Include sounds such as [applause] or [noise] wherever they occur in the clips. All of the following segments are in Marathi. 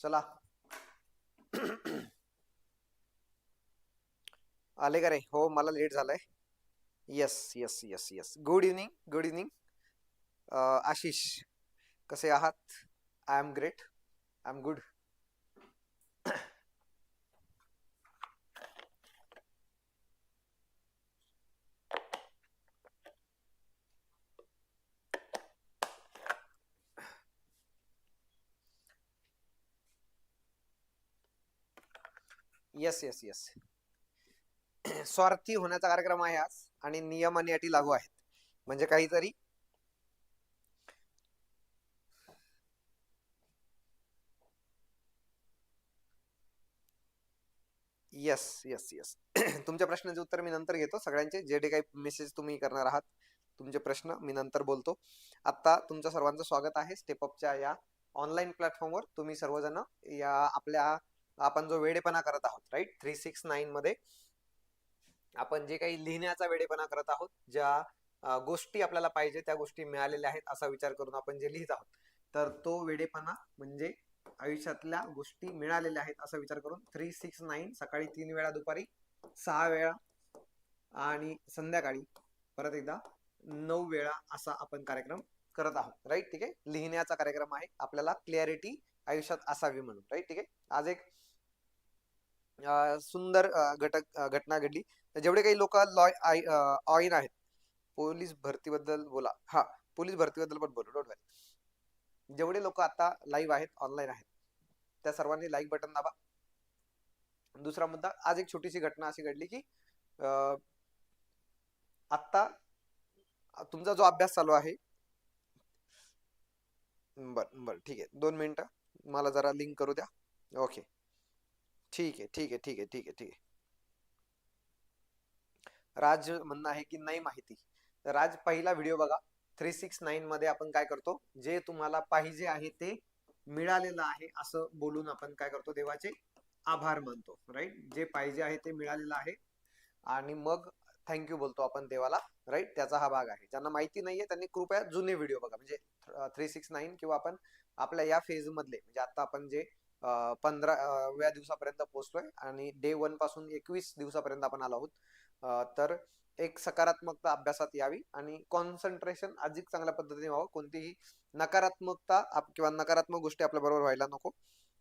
चला. आले का रे? हो मला लेट झालाय. Yes yes yes yes good evening good evening Ashish कसे आहात? I am great I am good yes yes yes स्वार्थी होण्याचा कार्यक्रम आहे आज आणि नियम आणि अटी लागू आहेत. म्हणजे काहीतरी येस येस येस तुमच्या प्रश्नाचे उत्तर मी नंतर घेतो. सगळ्यांचे जे जे काही मेसेज तुम्ही करणार आहात तुमचे प्रश्न मी नंतर बोलतो. आता तुमचं सर्वांचं स्वागत आहे. स्टेपअपच्या या ऑनलाईन प्लॅटफॉर्मवर तुम्ही सर्वजण या आपल्या आपण जो वेडेपणा करत आहोत राईट थ्री सिक्स नाईन मध्ये आपण जे काही लिहिण्याचा वेडेपणा करत आहोत ज्या गोष्टी आपल्याला पाहिजे त्या गोष्टी मिळालेल्या आहेत असा विचार करून आपण जे लिहित आहोत तर तो वेडेपणा म्हणजे आयुष्यातल्या गोष्टी मिळालेल्या आहेत असा विचार करून थ्री सिक्स नाईन सकाळी तीन वेळा दुपारी सहा वेळा आणि संध्याकाळी परत एकदा नऊ वेळा असा आपण कार्यक्रम करत आहोत राईट ठीक आहे? लिहिण्याचा कार्यक्रम आहे. आपल्याला क्लॅरिटी आयुष्यात असावी म्हणून राईट ठीक आहे? आज एक सुंदर घटक घटना घडली. तर जेवढे काही लोक लॉय ऑइन आहेत पोलीस भरतीबद्दल बोला. हा पोलीस भरतीबद्दल पण बोलू डोंट वरी जेवढे लोक आता लाईव्ह आहेत ऑनलाईन आहेत त्या सर्वांनी लाईक बटन दाबा. दुसरा मुद्दा आज एक छोटीशी घटना अशी घडली की आत्ता तुमचा जो अभ्यास चालू आहे बर बर ठीक आहे. दोन मिनिटं मला जरा लिंक करू द्या. ओके ठीक आहे ठीक आहे ठीक आहे ठीक आहे ठीक आहे. राज म्हणणं आहे की नाही माहिती. तर राज पहिला व्हिडिओ बघा. थ्री सिक्स नाईन मध्ये आपण काय करतो? जे तुम्हाला पाहिजे आहे ते मिळालेलं आहे असं बोलून आपण काय करतो? देवाचे आभार मानतो. राईट जे पाहिजे आहे ते मिळालेलं आहे. आणि मग थँक्यू बोलतो आपण देवाला. राईट त्याचा हा भाग आहे. ज्यांना माहिती नाहीये त्यांनी कृपया जुने व्हिडिओ बघा. म्हणजे थ्री सिक्स नाईन किंवा आपण आपल्या या फेज मधले म्हणजे आता आपण जे पंधरा व्या दिवसापर्यंत पोहोचलोय आणि डे वनपासून एकवीस दिवसापर्यंत आपण आलो आहोत. तर एक सकारात्मकता अभ्यासात यावी आणि कॉन्सन्ट्रेशन अधिक चांगल्या पद्धतीने व्हावं. कोणतीही नकारात्मकता किंवा नकारात्मक गोष्टी आपल्या बरोबर व्हायला नको.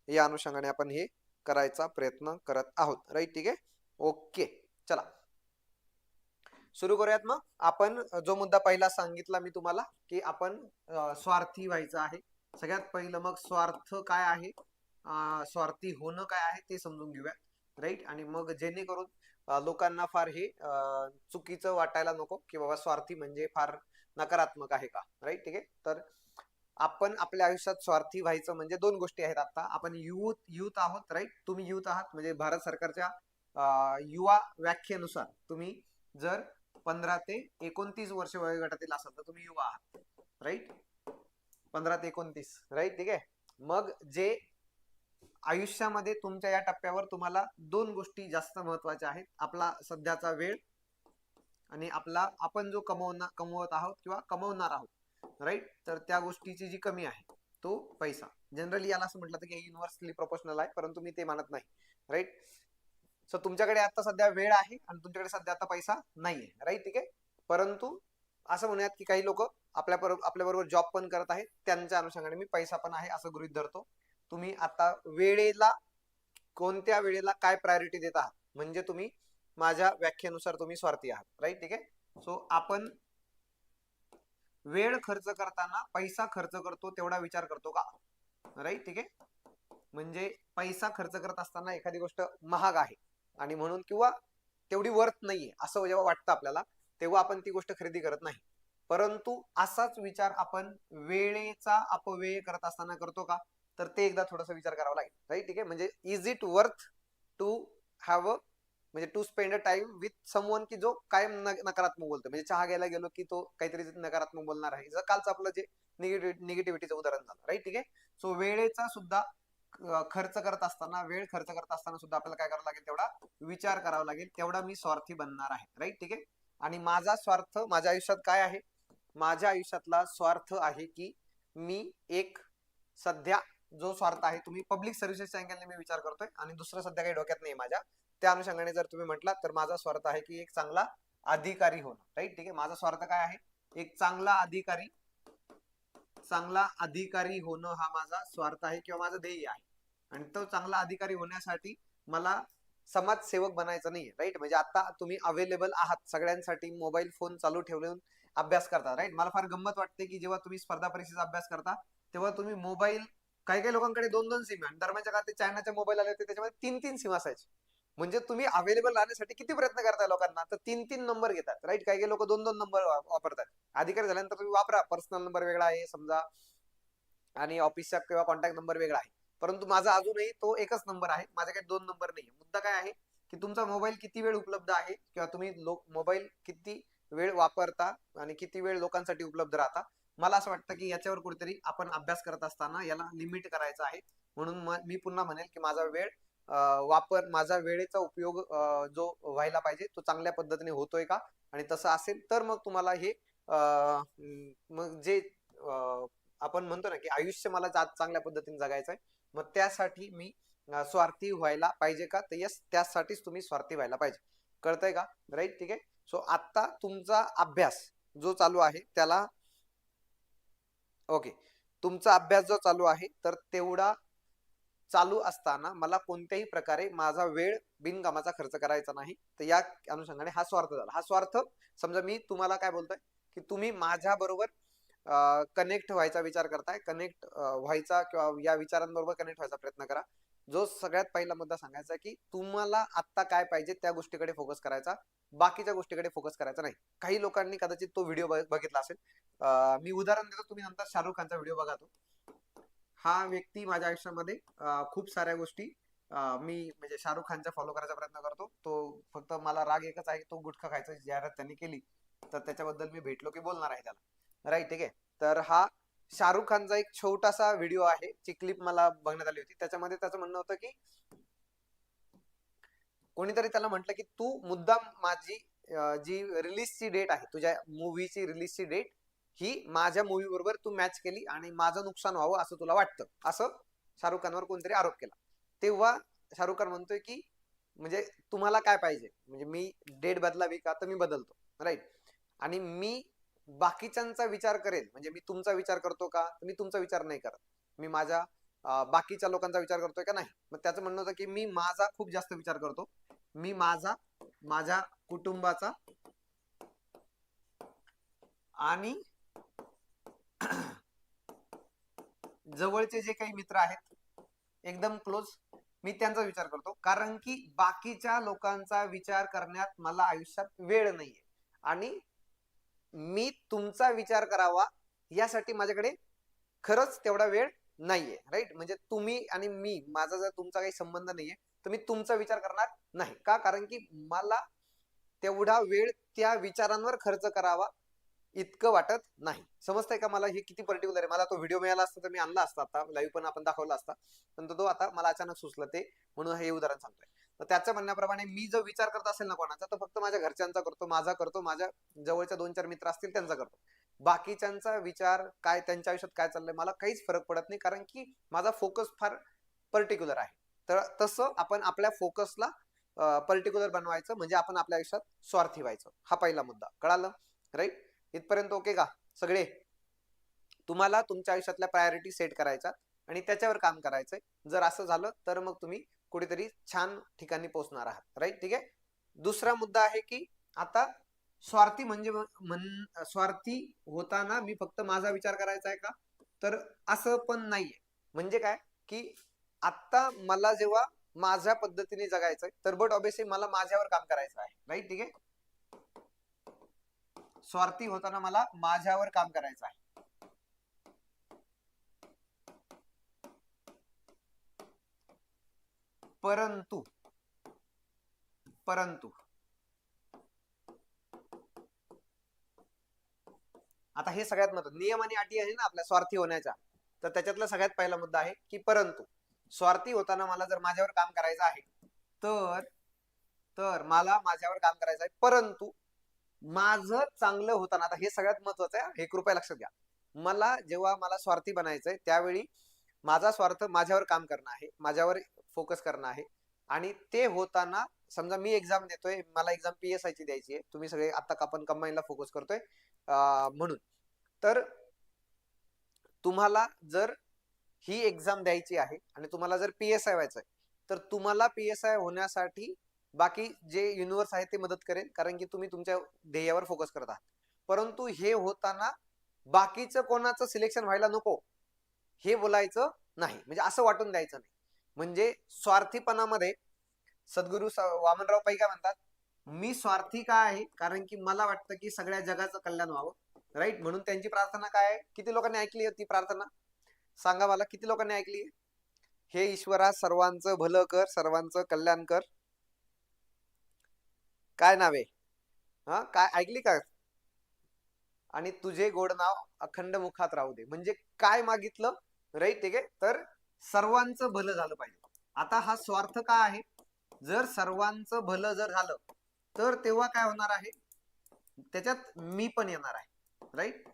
या अनुषंगाने आपण हे करायचा प्रयत्न करत आहोत. राईट ठीक आहे? ओके चला. सुरू करूयात मग. आपण जो मुद्दा पहिला सांगितला मी तुम्हाला की आपण स्वार्थी व्हायचं आहे. सगळ्यात पहिलं मग स्वार्थ काय आहे? स्वार्थी होणं काय आहे ते समजून घेऊया राईट आणि मग जेणेकरून लोकांना फार हे चुकीचं वाटायला नको की बाबा स्वार्थी म्हणजे फार नकारात्मक आहे का? राईट ठीक आहे? तर आपण आपल्या आयुष्यात स्वार्थी व्हायचं म्हणजे दोन गोष्टी आहेत आता. आपण युथ युथ आहोत राईट तुम्ही युथ आहात. म्हणजे भारत सरकारच्या युवा व्याख्येनुसार तुम्ही जर पंधरा ते एकोणतीस वर्ष वयोगटातील असाल तर तुम्ही युवा आहात. राईट पंधरा ते एकोणतीस. राईट ठीक आहे? मग जे आयुष्यामध्ये तुमच्या या टप्प्यावर तुम्हाला दोन गोष्टी जास्त महत्त्वाच्या आहेत. आपला सध्याचा वेळ आणि आपला आपण जो कमवणार कमवत आहोत किंवा कमवणार आहोत राईट तर त्या गोष्टीची जी कमी आहे तो पैसा. जनरली याला असं म्हटलं की युनिव्हर्सली प्रोपोर्शनल आहे परंतु मी ते मानत नाही राईट सो तुमच्याकडे आता सध्या वेळ आहे आणि तुमच्याकडे सध्या आता पैसा नाहीये राईट ठीक आहे? परंतु असं म्हणूयात की काही लोक आपल्या बरोबर जॉब पण करत आहेत त्यांच्या अनुषंगाने मी पैसा पण आहे असं गृहित धरतो. तुम्ही आता वेळेला कोणत्या वेळेला काय प्रायोरिटी देत आहात? म्हणजे तुम्ही माझ्या व्याख्येनुसार तुम्ही स्वार्थी आहात राईट ठीक आहे? सो आपण वेळ खर्च करताना पैसा खर्च करतो तेवढा विचार करतो का? राईट ठीक आहे? म्हणजे पैसा खर्च करत असताना एखादी गोष्ट महाग आहे आणि म्हणून किंवा तेवढी वर्थ नाहीये असं जेव्हा वाटतं आपल्याला तेव्हा आपण ती गोष्ट खरेदी करत नाही. परंतु असाच विचार आपण वेळेचा अपव्यय करत असताना करतो का? तर ते एकदा थोडासा विचार करावा लागेल. राईट? ठीक आहे? म्हणजे is it worth to have a म्हणजे to spend a time with someone की जो कायम न- नकारात्मक बोलतो म्हणजे चहा घ्यायला गेलो की तो काहीतरी नकारात्मक बोलणार आहे. जर कालचं आपलं जे निगेटिव्ह निगेटिव्हिटीचं उदाहरण झालं. राईट? ठीक आहे? सो वेळेचा सुद्धा खर्च करत असताना वेळ खर्च करत असताना सुद्धा आपल्याला काय करावं लागेल? तेवढा विचार करावा लागेल. तेवढा मी स्वार्थी बनणार आहे. राईट? ठीक आहे? आणि माझा स्वार्थ माझ्या आयुष्यात काय आहे? माझ्या आयुष्यातला स्वार्थ आहे की मी एक सध्या जो स्वार्थ आहे तुम्ही पब्लिक सर्व्हिसेसच्या अँगलने मी विचार करतोय आणि दुसरं सध्या काही डोक्यात नाही माझ्या. त्या अनुषंगाने जर तुम्ही म्हटला तर माझा स्वार्थ आहे की एक चांगला अधिकारी होणं. राईट? ठीक आहे? माझा स्वार्थ काय आहे? एक चांगला अधिकारी चांगला अधिकारी होणं हा माझा स्वार्थ आहे किंवा माझं ध्येय आहे. आणि तो चांगला अधिकारी होण्यासाठी मला समाजसेवक बनायचं नाहीये. राईट? म्हणजे आता तुम्ही अवेलेबल आहात. सगळ्यांसाठी मोबाईल फोन चालू ठेवून अभ्यास करता. राईट? मला फार गंमत वाटते की जेव्हा तुम्ही स्पर्धा परीक्षेचा अभ्यास करता तेव्हा तुम्ही मोबाईल काही काही लोकांकडे दोन दोन सिम आणि दरम्यानच्या काळात चायनाच्या मोबाईल आले होते त्याच्यामध्ये तीन तीन सिम असायचे. म्हणजे तुम्ही अवेलेबल राहण्यासाठी किती प्रयत्न करताय लोकांना तर तीन तीन नंबर घेतात राईट काही काही लोक दोन दोन नंबर वापरतात. अधिकारी झाल्यानंतर तुम्ही वापरा. पर्सनल नंबर वेगळा आहे समजा. आणि ऑफिसचा किंवा कॉन्टॅक्ट नंबर वेगळा आहे. परंतु माझा अजूनही तो एकच नंबर आहे. माझ्याकडे दोन नंबर नाही मुद्दा काय आहे की तुमचा मोबाईल किती वेळ उपलब्ध आहे किंवा तुम्ही लोक मोबाईल किती वेळ वापरता आणि किती वेळ लोकांसाठी उपलब्ध राहता मला असं वाटतं की याच्यावर कुठेतरी आपण अभ्यास करत असताना याला लिमिट करायचं आहे. म्हणून मी पुन्हा म्हणेल की माझा वेळ वापर माझा वेळेचा उपयोग जो व्हायला पाहिजे तो चांगल्या पद्धतीने होतोय का? आणि तसं असेल तर मग तुम्हाला हे मग जे आपण म्हणतो ना की आयुष्य मला जा- चांगल्या पद्धतीने जगायचं आहे मग त्यासाठी मी स्वार्थी व्हायला पाहिजे का? तर यस त्यासाठीच तुम्ही स्वार्थी व्हायला पाहिजे. कळतंय का? राईट ठीक आहे? सो आता तुमचा अभ्यास जो चालू आहे त्याला ओके तुमचा अभ्यास जो चालू आहे तर तेवढा चालू असताना मला कोणत्याही प्रकारे माझा वेळ बिनकामाचा खर्च करायचा नाही. तर या अनुषंगाने हा स्वार्थ झाला. हा स्वार्थ समजा मी तुम्हाला काय बोलतोय की तुम्ही माझ्या बरोबर कनेक्ट व्हायचा विचार करताय. कनेक्ट व्हायचा किंवा या विचारांबरोबर कनेक्ट व्हायचा प्रयत्न करा. जो सगळ्यात पहिला मुद्दा सांगायचा की तुम्हाला आत्ता काय पाहिजे त्या गोष्टीकडे फोकस करायचा. बाकीच्या गोष्टीकडे फोकस करायचा नाही. काही लोकांनी कदाचित तो व्हिडिओ बघितला असेल. मी उदाहरण देतो तुम्ही नंतर शाहरुख खानचा व्हिडिओ बघा तो. हा व्यक्ती माझ्या आयुष्यामध्ये खूप साऱ्या गोष्टी मी म्हणजे शाहरुख खानचा फॉलो करायचा प्रयत्न करतो. तो फक्त मला राग एकच आहे तो गुटखा खायचा जाहिरात त्यांनी केली तर त्याच्याबद्दल मी भेटलो की बोलणार आहे त्याला. राईट ठीक आहे? तर हा शाहरुख खानचा एक छोटासा व्हिडिओ आहे ची क्लिप मला बघण्यात आली होती. त्याच्यामध्ये त्याचं म्हणणं होतं की कोणीतरी त्याला म्हटलं की तू मुद्दाम माझी जी रिलीजची डेट आहे तुझ्या मूवीची रिलीजची डेट ही माझ्या मूवी बरोबर तू मॅच केली आणि माझं नुकसान व्हावं असं तुला वाटतं. असं शाहरुख खानवर कोणतरी आरोप केला. तेव्हा शाहरुख खान म्हणतोय की म्हणजे तुम्हाला काय पाहिजे? म्हणजे मी डेट बदलावी का? तर मी बदलतो. राईट आणि मी बाकीच्यांचा विचार करेल. म्हणजे मी तुमचा विचार करतो का? मी तुमचा विचार नाही करत. मी माझ्या बाकीच्या लोकांचा विचार करतोय का नाही? मग त्याचं म्हणणं होतं की मी माझा खूप जास्त विचार करतो. मी माझा माझ्या कुटुंबाचा आणि जवळचे जे काही मित्र आहेत एकदम क्लोज मी त्यांचा विचार करतो. कारण की बाकीच्या लोकांचा विचार करण्यात मला आयुष्यात वेळ नाहीये. आणि मी तुमचा विचार करावा यासाठी माझ्याकडे खरंच तेवढा वेळ नाहीये राईट म्हणजे तुम्ही आणि मी माझा जर तुमचा काही संबंध नाहीये तर मी तुमचा विचार करणार नाही. का? कारण की मला तेवढा वेळ त्या विचारांवर खर्च करावा इतकं वाटत नाही. समजतंय का मला? हे किती पर्टिक्युलर आहे? मला तो व्हिडिओ मिळाला असता तर मी आणला असता आता. लाईव्ह पण आपण दाखवला असता. पण तो आता मला अचानक सुचलं ते. म्हणून हे उदाहरण सांगतोय. तर त्याचं म्हणण्याप्रमाणे मी जो विचार करत असेल ना कोणाचा तर फक्त माझ्या घरच्यांचा करतो माझा करतो माझ्या जवळच्या दोन चार मित्र असतील त्यांचा करतो. बाकीच्यांचा विचार काय त्यांच्या आयुष्यात काय चाललंय मला काहीच फरक पडत नाही कारण की माझा फोकस फार पर्टिक्युलर आहे. तर तसं आपण आपल्या फोकसला पर्टिक्युलर बनवायचं म्हणजे आपण आपल्या आयुष्यात स्वार्थी व्हायचं हा पहिला मुद्दा. कळालं? राईट इथपर्यंत ओके का? सगळे? तुम्हाला तुमच्या आयुष्यातल्या प्रायोरिटी सेट करायच्या आणि त्याच्यावर काम करायचंय. जर असं झालं तर मग तुम्ही कुठेतरी छान ठिकाणी पोहोचणार आहात. राईट ठीक आहे? दुसरा मुद्दा आहे की आता स्वार्थी म्हणजे मन स्वार्थी होताना मी फक्त माझा विचार करायचा आहे का? तर असं पण नाहीये. म्हणजे काय? की आत्ता मला जेव्हा माझ्या पद्धतीने जगायचंय तर बट ऑब्विसली मला माझ्यावर काम करायचं आहे. राईट ठीक आहे? स्वार्थी होताना मला माझ्यावर काम करायचं आहे. परंतु परंतु. आता हे सगळ्यात महत्त्व नियम आणि अटी आहे ना आपल्या स्वार्थी होण्याच्या. तर त्याच्यातला सगळ्यात पहिला मुद्दा आहे की परंतु. स्वार्थी होताना मला जर माझ्यावर काम करायचं आहे तर तर मला माझ्यावर काम करायचं आहे परंतु माझं चांगलं होताना आता हे सगळ्यात महत्वाचं आहे हे कृपया लक्षात घ्या. मला जेव्हा मला स्वार्थी बनायचंय त्यावेळी माझा स्वार्थ माझ्यावर काम करणं आहे माझ्यावर फोकस करणं आहे. आणि ते होताना समजा मी एक्झाम देतोय मला एक्झाम पी एस आयची द्यायची आहे तुम्ही सगळे आता आपण कंबाईनला फोकस करतोय म्हणून. तर तुम्हाला जर ही एक्झाम द्यायची आहे आणि तुम्हाला जर पी एस आय व्हायचं आहे तर तुम्हाला पी एस आय होण्यासाठी बाकी जे युनिव्हर्स आहे ते मदत करेल कारण की तुम्ही तुमच्या ध्येयावर फोकस करत आहात. परंतु हे होताना बाकीचं कोणाचं सिलेक्शन व्हायला नको हे बोलायचं नाही. म्हणजे असं वाटून द्यायचं नाही. म्हणजे स्वार्थीपणामध्ये सद्गुरू वामनराव पै काय म्हणतात? मी स्वार्थी का आहे? कारण की मला वाटतं की सगळ्या जगाचं कल्याण व्हावं. राईट म्हणून त्यांची प्रार्थना काय आहे? किती लोकांनी ऐकली होती ती प्रार्थना? सांगा मला किती लोकांनी ऐकली हे ईश्वरा सर्वांचं भलं कर सर्वांचं कल्याण कर. काय नाव आहे? हा काय ऐकली का? आणि तुझे गोड नाव अखंड मुखात राहू दे. म्हणजे काय मागितलं? राईट ठीक आहे? तर सर्वांचं भलं झालं पाहिजे. आता हा स्वार्थ का आहे? जर सर्वांचं भलं जर झालं तर तेव्हा काय होणार आहे? त्याच्यात मी पण येणार आहे. राईट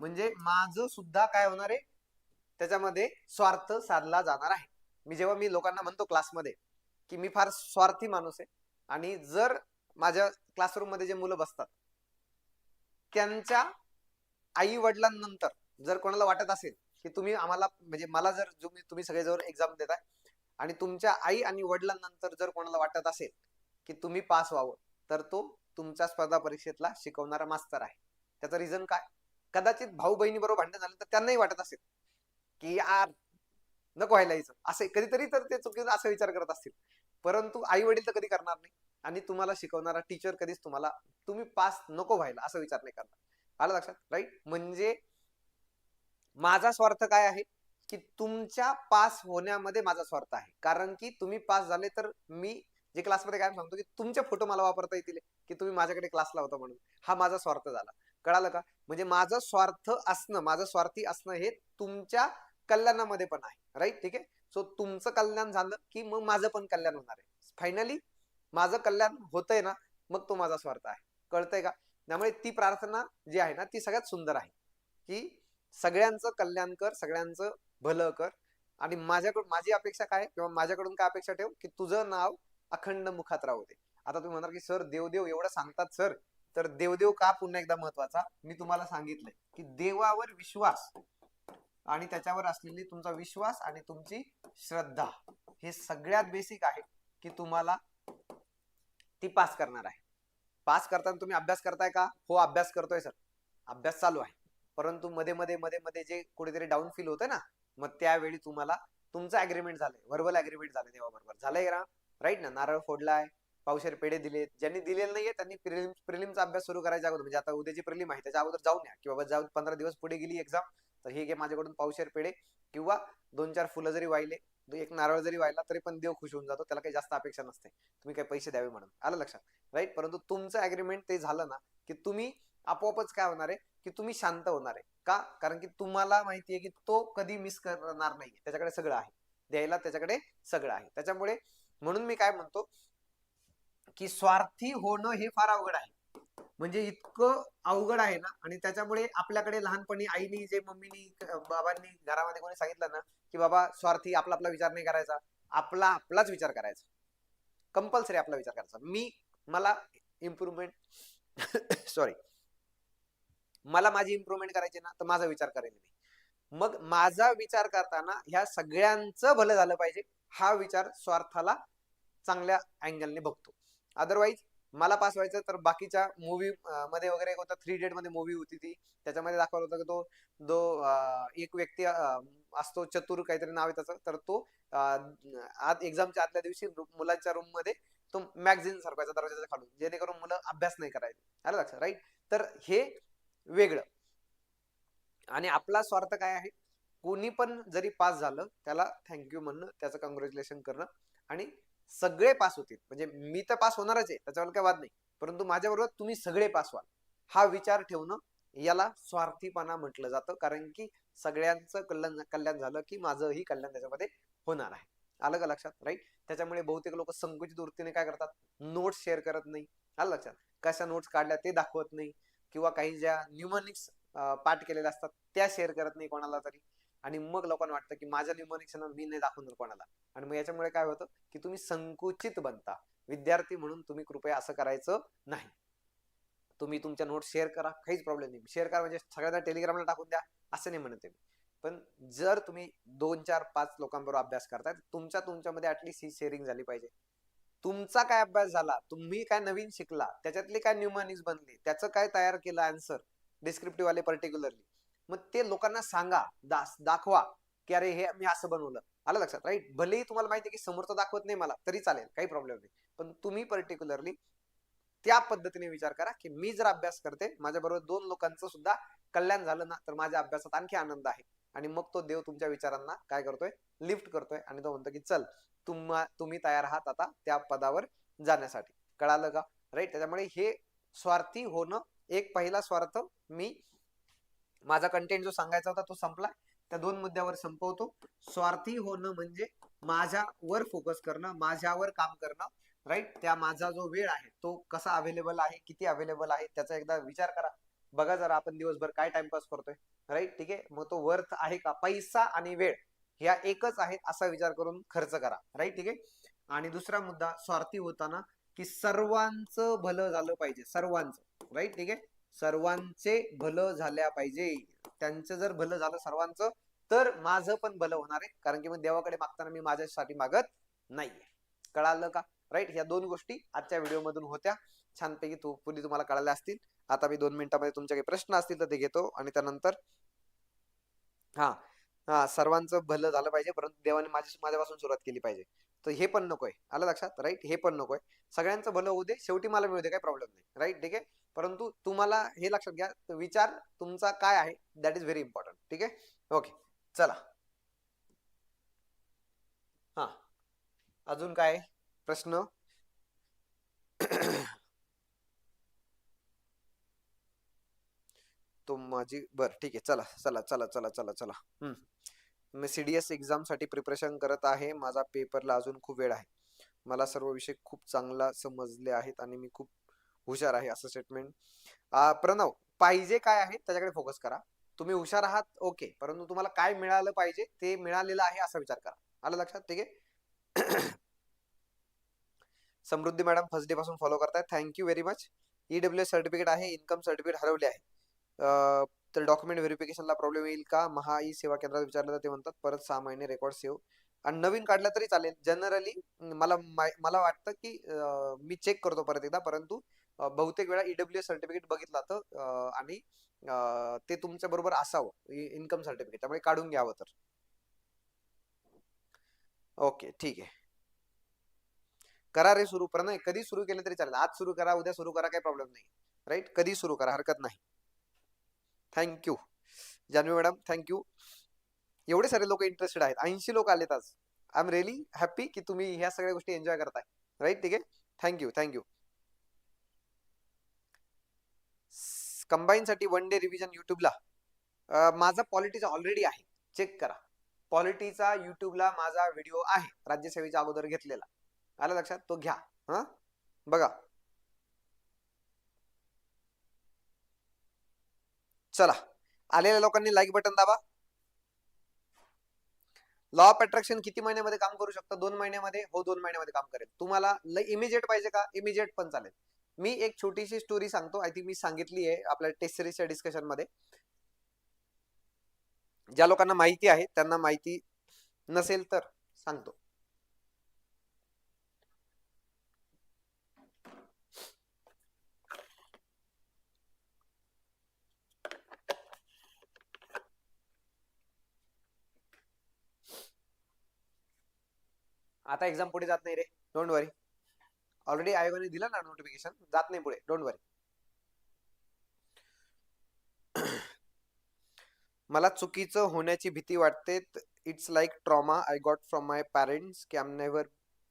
म्हणजे माझं सुद्धा काय होणार आहे? त्याच्यामध्ये स्वार्थ साधला जाणार आहे. मी जेव्हा मी लोकांना म्हणतो क्लासमध्ये की मी फार स्वार्थी माणूस आहे. आणि जर माझ्या क्लासरूममध्ये जे मुलं बसतात त्यांच्या आई वडिलांनंतर जर कोणाला वाटत असेल की तुम्ही आम्हाला म्हणजे मला जर तुम्ही सगळे जर एक्झाम देताय आणि तुमच्या आई आणि वडिलांनंतर जर कोणाला वाटत असेल की तुम्ही पास व्हावं तर तो तुमच्या स्पर्धा परीक्षेतला शिकवणारा मास्तर आहे. त्याचं रिझन काय? कदाचित भाऊ बहिणी बरोबर भांडण झालं तर त्यांनाही वाटत असेल की यार नको व्हायला यायचं. असे कधीतरी तर ते चुकीचं असं विचार करत असतील. परंतु आई वडील तर कधी करणार नाही आणि तुम्हाला शिकवणारा टीचर कधीच तुम्हाला तुम्ही पास नको व्हायला असा विचार नाही करणार. आलं लक्षात? राईट म्हणजे माझा स्वार्थ काय आहे? की तुमच्या पास होण्यामध्ये माझा स्वार्थ आहे. कारण की तुम्ही पास झाले तर मी जे क्लासमध्ये काय सांगतो की तुमचे फोटो मला वापरता येतील की तुम्ही माझ्याकडे क्लासला होता म्हणून. हा माझा स्वार्थ झाला. कळालं का? म्हणजे माझं स्वार्थ असणं माझं स्वार्थी असणं हे तुमच्या कल्याणामध्ये पण आहे. राईट ठीक आहे? सो तुमचं कल्याण झालं की मग माझं पण कल्याण होणार आहे. फायनली माझं कल्याण होतंय ना मग तो माझा स्वार्थ आहे. कळतंय का? त्यामुळे ती प्रार्थना जी आहे ना ती सगळ्यात सुंदर आहे. की सगळ्यांचं कल्याण कर सगळ्यांचं भलं कर. आणि माझ्याकडून माझी अपेक्षा काय? किंवा माझ्याकडून काय अपेक्षा ठेव? की तुझं नाव अखंड मुखात राहू दे. आता तुम्ही म्हणणार की सर देवदेव एवढं सांगतात सर. तर देवदेव का पुन्हा एकदा महत्त्वाचा? मी तुम्हाला सांगितलंय की देवावर विश्वास आणि त्याच्यावर असलेली तुमचा विश्वास आणि तुमची श्रद्धा हे सगळ्यात बेसिक आहे की तुम्हाला ती पास करणार आहे. पास करताना तुम्ही अभ्यास करताय का? हो अभ्यास करतोय सर. अभ्यास चालू आहे. परंतु मध्ये मध्ये मध्ये मध्ये जे कुठेतरी डाऊन फील होतं ना मग त्यावेळी तुम्हाला तुमचं अग्रीमेंट झालंय. व्हर्बल अग्रीमेंट झालं देवाबरोबर झालंय का राईट ना? नारळ फोडलाय पावशेर पेढे दिलेत. ज्यांनी दिलेले नाहीये त्यांनी प्रिलिम प्रिलिमचा अभ्यास सुरू करायच्या अगोदर. म्हणजे आता उद्याची प्रिलिम आहे त्याच्या अगोदर जाऊन या. की बाबा जाऊन पंधरा दिवस पुढे गेली एक्झाम तर हे घे माझ्याकडून पावशेर पेढे. किंवा दोन चार फुलं जरी वाहिले एक नारळ जरी वाहिला तरी पण देव खुश होऊन जातो. त्याला काही जास्त अपेक्षा नसते. तुम्ही काही पैसे द्यावे म्हणून. आलं लक्षात? राईट परंतु तुमचं अग्रीमेंट ते झालं ना की तुम्ही आपोआपच काय होणार आहे? की तुम्ही शांत होणार आहे. का? कारण की तुम्हाला माहिती आहे की तो कधी मिस करणार नाही त्याच्याकडे सगळं आहे. द्यायला त्याच्याकडे सगळं आहे. त्याच्यामुळे म्हणून मी काय म्हणतो की स्वार्थी होणं हे फार अवघड आहे. म्हणजे इतकं अवघड आहे ना आणि त्याच्यामुळे आपल्याकडे लहानपणी आईनी जे मम्मीनी बाबांनी घरामध्ये कोणी सांगितलं ना की बाबा स्वार्थी आपला आपला विचार नाही करायचा. आपला आपलाच विचार करायचा. कंपल्सरी आपला विचार करायचा. मी मला इम्प्रुव्हमेंट सॉरी [coughs] मला माझी इम्प्रुव्हमेंट करायची ना तर माझा विचार करेल मी. मग माझा विचार करताना ह्या सगळ्यांचं भलं झालं पाहिजे हा विचार स्वार्थाला चांगल्या अँगलने बघतो. अदरवाईज मला पास व्हायचं तर बाकीच्या मूवी मध्ये वगैरे एक होता थ्री डेटमध्ये मूवी होती ती. त्याच्यामध्ये दाखवलं होतं की तो जो एक व्यक्ती असतो चतुर काहीतरी नाव आहे त्याचं तर तो आज एक्झामच्या आदल्या दिवशी मुलांच्या रूममध्ये तो मॅगझिन सरपायचा दरवाजाच्या खालून जेणेकरून मुलं अभ्यास नाही करायचे. आलं लक्षात राईट तर हे वेगळं. आणि आपला स्वार्थ काय आहे? कोणी पण जरी पास झालं त्याला थँक्यू म्हणणं त्याचं कॉंग्रॅच्युलेशन करणं आणि सगळे पास होतील. म्हणजे मी तर पास होणारच आहे त्याच्यावर काय वाद नाही. परंतु माझ्याबरोबर तुम्ही सगळे पास व्हाल. हा विचार ठेवणं याला स्वार्थीपणा म्हटलं जातं. कारण की सगळ्यांचं कल्याण कल्याण झालं की माझंही कल्याण त्याच्यामध्ये होणार आहे. आलं का लक्षात? राईट त्याच्यामुळे बहुतेक लोक संकुचित वृत्तीने काय करतात? नोट्स शेअर करत नाही. आलं लक्षात? कशा नोट्स काढल्या ते दाखवत नाही. किंवा काही ज्या न्यूमॉनिक्स पाठ केलेल्या असतात त्या शेअर करत नाही कोणाला तरी. आणि मग लोकांना वाटतं की माझ्या न्यूमरिक्स मी नाही दाखवणार कोणाला. आणि मग याच्यामुळे काय होतं की तुम्ही संकुचित बनता. विद्यार्थी म्हणून तुम्ही कृपया असं करायचं नाही. तुम्ही तुमच्या नोट शेअर करा काहीच प्रॉब्लेम नाही. शेअर करा म्हणजे सगळ्यांना टेलिग्रामला टाकून द्या असं नाही म्हणत आहे मी पण जर तुम्ही दोन चार पाच लोकांबरोबर अभ्यास करताय तुमच्या तुमच्यामध्ये ऍटलीस्ट ही शेअरिंग झाली पाहिजे. तुमचा काय अभ्यास झाला? तुम्ही काय नवीन शिकला? त्याच्यातले काय न्यूमॅनिक्स बनले? त्याचं काय तयार केलं आन्सर डिस्क्रिप्टिव्ह वाले पर्टिक्युलरली मग ते लोकांना सांगा दास दाखवा की अरे हे मी असं बनवलं. आलं लक्षात? राईट भलेही तुम्हाला माहिती आहे की समोरचं दाखवत नाही मला तरी चालेल काही प्रॉब्लेम नाही. पण तुम्ही पर्टिक्युलरली त्या पद्धतीने विचार करा की मी जर अभ्यास करते माझ्या बरोबर दोन लोकांचं सुद्धा कल्याण झालं ना तर माझ्या अभ्यासात आणखी आनंद आहे. आणि मग तो देव तुमच्या विचारांना काय करतोय? लिफ्ट करतोय आणि तो म्हणतो की चल तुम्हा तुम्ही तयार आहात आता त्या पदावर जाण्यासाठी. कळालं का? राईट त्याच्यामुळे हे स्वार्थी होणं एक पहिला स्वार्थ मी माझा कंटेंट जो सांगायचा होता तो संपला. त्या दोन मुद्द्यावर संपवतो. स्वार्थी होणं म्हणजे माझ्यावर फोकस करणं माझ्यावर काम करणं. राईट त्या माझा जो वेळ आहे तो कसा अवेलेबल आहे किती अवेलेबल आहे त्याचा एकदा विचार करा. बघा जरा आपण दिवसभर काय टाइमपास करतोय. राईट ठीक आहे? मग तो वर्थ आहे का? पैसा आणि वेळ. ह्या एकच आहेत असा विचार करून खर्च करा. राईट ठीक आहे? आणि दुसरा मुद्दा स्वार्थी होताना की सर्वांचं भलं झालं पाहिजे. सर्वांचं. राईट ठीक आहे? सर्वांचे भलं झाल्या पाहिजे. त्यांचं जर भलं झालं सर्वांचं तर माझं पण भलं होणार आहे. कारण की मग देवाकडे मागताना मी माझ्यासाठी मागत नाहीये. कळालं का? राईट ह्या दोन गोष्टी आजच्या व्हिडिओ मधून होत्या. छानपैकी तू पुढे तुम्हाला कळाल्या असतील. आता मी दोन मिनिटांमध्ये तुमचे काही प्रश्न असतील तर ते घेतो. आणि त्यानंतर हा. हा सर्वांचं भलं झालं पाहिजे परंतु देवाने माझ्या माझ्यापासून सुरुवात केली पाहिजे. तर हे पण नकोय. आलं लक्षात? राईट हे पण नकोय. सगळ्यांचं भलं होऊ दे. शेवटी मला मिळू दे. काही प्रॉब्लेम नाही. राईट ठीक आहे? परंतु तुम्हाला हे लक्षात घ्या. विचार तुमचा काय आहे? दॅट इज व्हेरी इम्पॉर्टंट ठीक आहे? ओके चला. हा. अजून काय प्रश्न? तो माझी बर ठीक आहे. चला चला चला चला चला चला. हम्म मी सीडीएस एक्झामसाठी प्रिपरेशन करत आहे. माझा पेपरला अजून खूप वेळ आहे. मला सर्व विषय खूप चांगला समजले आहेत आणि मी खूप हुशार आहे असं स्टेटमेंट प्रणव पाहिजे काय आहे? त्याच्याकडे फोकस करा. तुम्ही हुशार आहात ओके परंतु तुम्हाला काय मिळालं पाहिजे ते मिळालेलं आहे असा विचार करा. आलं लक्षात? ठीक आहे? [coughs] समृद्धी मॅडम फर्स्ट डे पासून फॉलो करताय. Thank you very much EW certificate आहे इन्कम सर्टिफिकेट हरवले आहे. तर डॉक्युमेंट व्हेरिफिकेशनला प्रॉब्लेम येईल का? महा ई सेवा केंद्रात विचारलं तर ते म्हणतात परत सहा महिने रेकॉर्ड सेव्ह आणि नवीन काढला तरी चालेल. जनरली मला मला वाटतं की मी चेक करतो परत एकदा. परंतु बहुतेक वेळा ईडब्ल्यू एस सर्टिफिकेट बघितलं तर आणि ते तुमच्या बरोबर असावं. इन्कम सर्टिफिकेट त्यामुळे काढून घ्यावं तर. ओके ठीक आहे. करा रे सुरू. नाही कधी सुरू केलं तरी चालेल. आज सुरू करा उद्या सुरू करा काही प्रॉब्लेम नाही. राईट कधी सुरू करा? हरकत नाही. थँक्यू जानवी मॅडम थँक्यू एवढे सारे लोक इंटरेस्टेड आहेत. ऐंशी लोक आलेत आज. आय एम रिअली हॅपी की तुम्ही ह्या सगळ्या गोष्टी एन्जॉय करताय. राईट ठीक आहे? Thank you thank you combine साठी वन डे रिव्हिजन युट्यूबला माझा पॉलिटीचा ऑलरेडी आहे. चेक करा. पॉलिटीचा युट्यूबला माझा व्हिडिओ आहे. राज्यसेवेच्या अगोदर घेतलेला. आलं लक्षात? तो घ्या. हा? बघा. चला. आलेल्या लोकांनी लाईक बटन दाबा. लॉ ऑफ अट्रॅक्शन किती महिन्यामध्ये काम करू शकतं? दोन महिन्यामध्ये? हो दोन महिन्यामध्ये काम करेल. तुम्हाला इमिजिएट पाहिजे का? इमिजिएट पण चालेल. मी एक छोटीशी स्टोरी सांगतो. आय थिंक मी सांगितली आहे आपल्या टेस्ट सिरीजच्या डिस्कशनमध्ये. ज्या लोकांना माहिती आहे त्यांना माहिती नसेल तर सांगतो. आता एक्झाम पुढे जात नाही रे. डोंट वरी ऑलरेडी आयोगाने दिलं ना नोटिफिकेशन जात नाही पुढे. डोंट वरी [clears throat] मला चुकीचं होण्याची भीती वाटते. It's like trauma I got from my parents की आम नेव्हर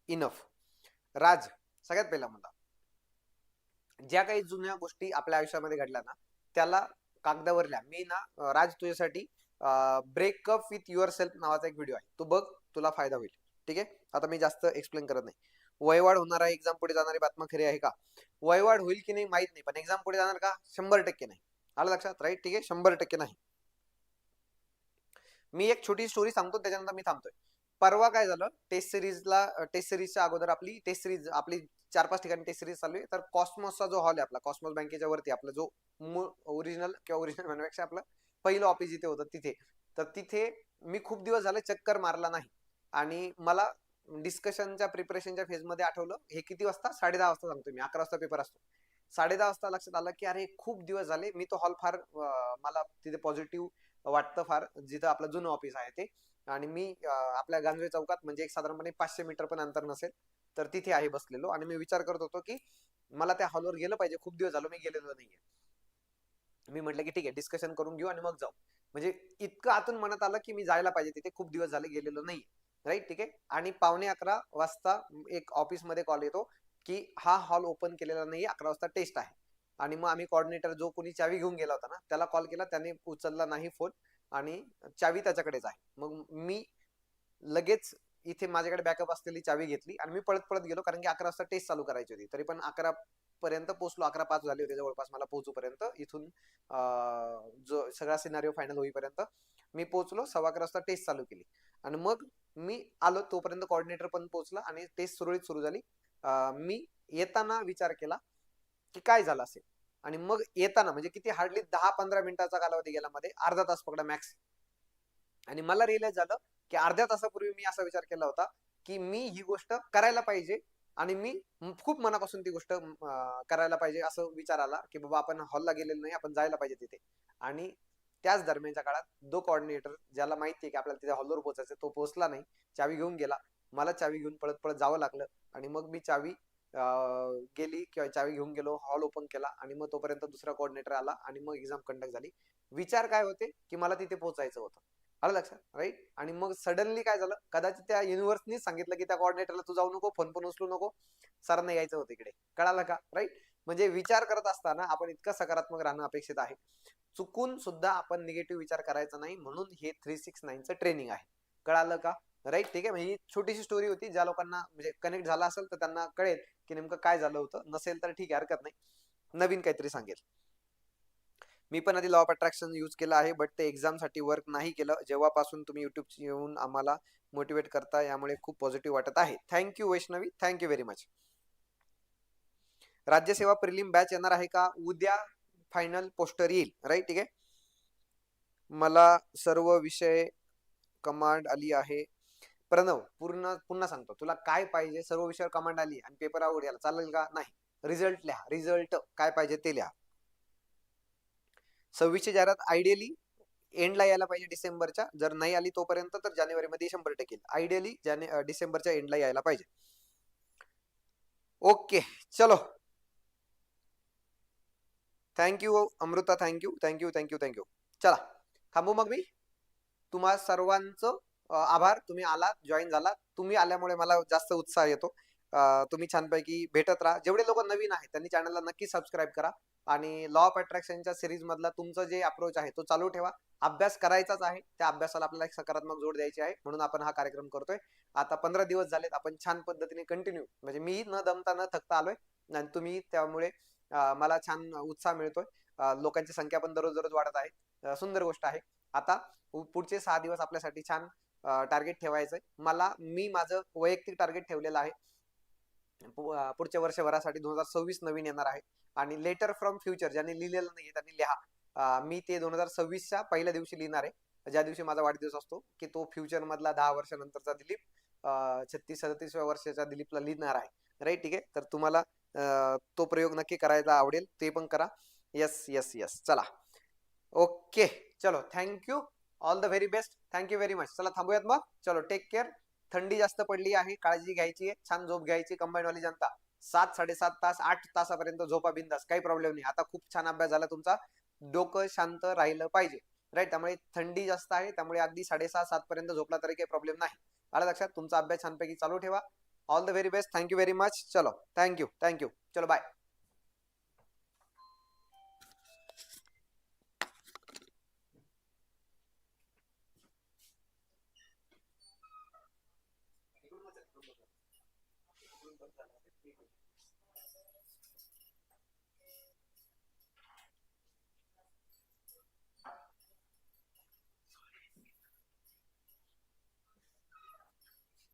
इनफ राज सगळ्यात पहिला मुद्दा. ज्या काही जुन्या गोष्टी आपल्या आयुष्यामध्ये घडल्या ना त्याला कागदावर लिहा. मी ना राज तुझ्यासाठी ब्रेकअप विथ युअर सेल्फ नावाचा एक व्हिडिओ आहे. तो बघ तुला फायदा होईल. ठीक आहे? आता मी जास्त एक्सप्लेन करत नाही. वयवाढ होणार आहे एक्झाम पुढे जाणारी बातमी खरी आहे का? वयवाढ होईल की नाही माहीत नाही पण एक्झाम पुढे जाणार का? शंभर टक्के नाही. आलं लक्षात? राईट ठीक आहे? शंभर टक्के नाही. मी एक छोटी स्टोरी सांगतो त्याच्यानंतर मी थांबतोय. परवा काय झालं? टेस्ट सिरीजला टेस्ट सिरीजच्या अगोदर आपली टेस्ट सिरीज आपली चार पाच ठिकाणी टेस्ट सिरीज चालू आहे. तर कॉस्मॉसचा जो हॉल आहे आपला कॉस्मॉस बँकेच्या वरती आपला जो ओरिजिनल किंवा ओरिजिनल म्हणण्यापेक्षा आपलं पहिलं ऑफिस जिथे होतं तिथे. तर तिथे मी खूप दिवस झाले चक्कर मारला नाही. आणि मला डिस्कशनच्या प्रिपरेशनच्या फेजमध्ये आठवलं हे किती वाजता? साडे दहा वाजता सांगतो मी. अकरा वाजता पेपर असतो. साडे दहा वाजता लक्षात आलं की अरे खूप दिवस झाले. मी तो हॉल फार मला तिथे पॉझिटिव्ह वाटतं फार जिथं आपलं जुनं ऑफिस आहे ते. आणि मी आपल्या गांजवे चौकात म्हणजे एक साधारणपणे पाचशे मीटर पण अंतर नसेल तर तिथे आहे बसलेलो. आणि मी विचार करत होतो की मला त्या हॉलवर गेलं पाहिजे. खूप दिवस झालो मी गेलेलो नाहीये. मी म्हटलं की ठीक आहे डिस्कशन करून घेऊ आणि मग जाऊ. म्हणजे इतकं आतून मनात आलं की मी जायला पाहिजे तिथे. खूप दिवस झाले गेलेलो नाही राईट ठीक आहे? आणि पावणे अकरा वाजता एक ऑफिसमध्ये कॉल येतो की हा हॉल ओपन केलेला नाही अकरा वाजता टेस्ट आहे. आणि मग आम्ही कॉर्डिनेटर जो कोणी चावी घेऊन गेला होता ना त्याला कॉल केला त्याने उचलला नाही फोन आणि चावी त्याच्याकडेच आहे. मग मी लगेच इथे माझ्याकडे बॅकअप असलेली चावी घेतली आणि मी पळत पळत गेलो कारण की अकरा वाजता टेस्ट चालू करायची होती. तरी पण अकरा पर्यंत पोहोचलो अकरा पाच झाले होते जवळपास मला पोहोचूपर्यंत. इथून जो सगळा सिनारिओ फायनल होईपर्यंत. मी पोहोचलो सव्वा अकरा वाजता टेस्ट चालू केली. आणि मग मी आलो तोपर्यंत कॉर्डिनेटर पण पोहोचला आणि टेस्ट सुरळीत सुरू झाली. मी येताना विचार केला की काय झालं असेल? आणि मग येताना म्हणजे किती हार्डली दहा पंधरा मिनिटाचा कालावधी गेला मध्ये अर्धा तास पकडा मॅक्स आणि मला रिअलाइज झालं की अर्ध्या तासापूर्वी मी असा विचार केला होता की मी ही गोष्ट करायला पाहिजे आणि मी खूप मनापासून ती गोष्ट करायला पाहिजे असं विचार आला की बाबा आपण हॉलला गेलेलो नाही आपण जायला पाहिजे तिथे. आणि त्याच दरम्यानच्या काळात दो कॉर्डिनेटर ज्याला माहिती आहे की आपल्याला तिथे हॉलवर पोहोचायचं तो पोहोचला नाही. चावी घेऊन गेला. मला चावी घेऊन पळत पळत जावं लागलं आणि मग मी चावी गेली किंवा चावी घेऊन गेलो हॉल ओपन केला आणि मग तोपर्यंत दुसरा कॉर्डिनेटर आला आणि मग एक्झाम कंडक्ट झाली. विचार काय होते की मला तिथे पोहोचायचं होतं. आलं लक्षात? राईट आणि मग सडनली काय झालं? कदाचित त्या युनिव्हर्सनीच सांगितलं की त्या कॉर्डिनेटरला तू जाऊ नको फोन पण उचलू नको. सरांना यायचं होतं इकडे. कळालं का? राईट म्हणजे विचार करत असताना आपण इतकं सकारात्मक राहणं अपेक्षित आहे. चुकून सुद्धा आपण निगेटिव्ह विचार करायचा नाही म्हणून हे थ्री सिक्स नाईनचं ट्रेनिंग आहे. कळालं का? राईट ठीक आहे? म्हणजे ही छोटीशी स्टोरी होती. ज्या लोकांना म्हणजे कनेक्ट झाला असेल तर त्यांना कळेल की नेमकं काय झालं होतं. नसेल तर ठीक आहे हरकत नाही. नवीन काहीतरी सांगेल. मी पण आधी लॉ ऑफ अट्रॅक्शन यूज केलं आहे बट ते एक्झामसाठी वर्क नाही केलं. जेव्हापासून तुम्ही युट्यूब येऊन आम्हाला मोटिवेट करता यामुळे खूप पॉझिटिव्ह वाटत आहे. Thank you Vaishnavi. Thank you very much राज्यसेवा prelim batch येणार आहे का? उद्या फायनल पोस्टर येईल. राईट ठीक आहे? मला सर्व विषय कमांड आली आहे. प्रणव पूर्ण पुन्हा सांगतो. तुला काय पाहिजे? सर्व विषयावर कमांड आली आणि पेपर आवड याला चालेल का? नाही. रिझल्ट लिहा. रिझल्ट काय पाहिजे ते लिहा. सव्वीसशे जाहिरात आयडियली एंडला यायला पाहिजे डिसेंबरच्या. जर नाही आली तोपर्यंत तर जानेवारीमध्ये शंभर टक्के आयडियली जाने डिसेंबरच्या एंडला यायला पाहिजे. ओके. चलो. Thank you Amruta thank you thank you thank you thank you चला थांबू मग मी? तुम्हा सर्वांचं आभार. तुम्ही आलात जॉईन झाला. तुम्ही आल्यामुळे मला जास्त उत्साह येतो. तुम्ही छानपैकी भेटत राहा. जेवढे लोक नवीन आहेत त्यांनी चॅनलला नक्की सबस्क्राईब करा. आणि लॉ ऑफ अट्रॅक्शनच्या सिरीज मधला तुमचं जे अप्रोच आहे तो चालू ठेवा. अभ्यास करायचाच आहे. त्या अभ्यासाला आपल्याला एक सकारात्मक जोड द्यायची आहे. म्हणून आपण हा कार्यक्रम करतोय. आता पंधरा दिवस झालेत. आपण छान पद्धतीने कंटिन्यू म्हणजे मी न दमता न थकता आलोय. आणि तुम्ही त्यामुळे मला छान उत्साह मिळतोय. लोकांची संख्या पण दररोज दररोज वाढत आहे. सुंदर गोष्ट आहे. आता पुढचे सहा दिवस आपल्यासाठी छान टार्गेट ठेवायचंय. मला मी माझं वैयक्तिक टार्गेट ठेवलेलं आहे. पुढच्या वर्षभरासाठी दोन हजार सव्वीस नवीन येणार आहे. आणि लेटर फ्रॉम फ्युचर ज्यांनी लिहिलेलं नाही त्यांनी लिहा. मी ते दोन हजार सव्वीसच्या पहिल्या दिवशी लिहिणार आहे. ज्या दिवशी माझा वाढदिवस असतो की तो फ्युचर मधला दहा वर्षानंतरचा दिलीप छत्तीस सदतीसव्या वर्षाच्या दिलीपला लिहिणार आहे. राईट ठीक आहे? तर तुम्हाला तो प्रयोग नक्की करायला आवडेल ते पण करा. येस येस येस चला. ओके. चलो thank you all the very best thank you very much चला थांबूयात मग. चलो टेक केअर थंडी जास्त पडली आहे काळजी घ्यायची आहे छान झोप घ्यायची कंबाईन वाली जनता. सात साडेसात तास आठ तासापर्यंत झोपा बिंदास. काही प्रॉब्लेम नाही. आता खूप छान अभ्यास झाला तुमचा. डोकं शांत राहिलं पाहिजे. राईट त्यामुळे थंडी जास्त आहे त्यामुळे अगदी साडेसहा सात पर्यंत झोपला तरी काही प्रॉब्लेम नाही. आला लक्षात? तुमचा अभ्यास छानपैकी चालू ठेवा. All the very best thank you very much चलो थँक्यू थँक्यू चलो बाय